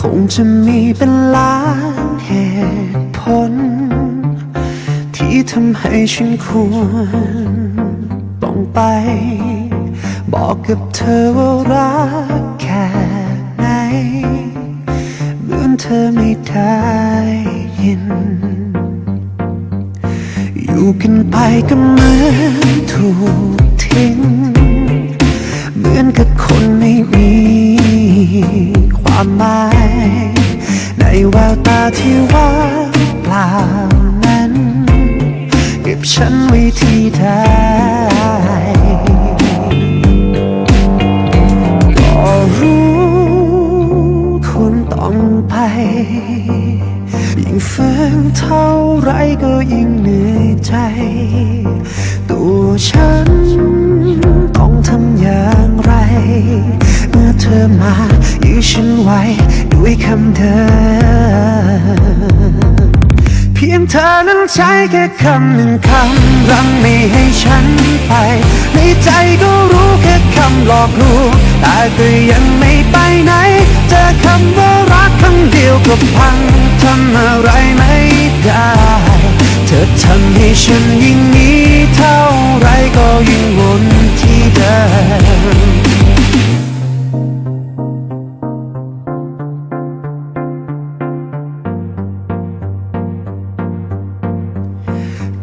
คงจะมีเป็นล้านเหตุผล ที่ทำให้ฉันควรต้องไป บอกกับเธอว่ารักแค่ไหนเหมือนเธอไม่ได้ยิน อยู่กันไปก็เหมือนถูกทิ้ง เหมือนกับคน แววตาที่ว่างเปล่านั้น เก็บฉันไว้ที่ใดก็รู้คุณต้องไป ยิ่งฝืนเท่าไรก็ยิ่งเหนื่อยใจ ตัวฉันต้องทำอย่างไร เมื่อเธอมายื้อฉันไว้ด้วยคำเดิม เธอนั้นใช้แค่คำหนึ่งคำรั้งไม่ให้ฉันไป ในใจก็รู้แค่คำหลอกลวงแต่ก็ยังไม่ไปไหน เจอคำว่ารักคำเดียวก็พังทำอะไรไม่ได้ เธอทำให้ฉันยิ่ง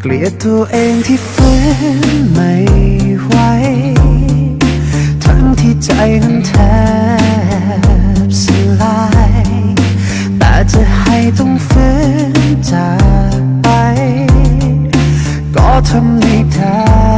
กลียดตัวเองที่ฝืนไม่ไหว ทั้งที่ใจนั้นแทบสลาย แต่จะให้ต้องฝืนจากไป ก็ทำไม่ได้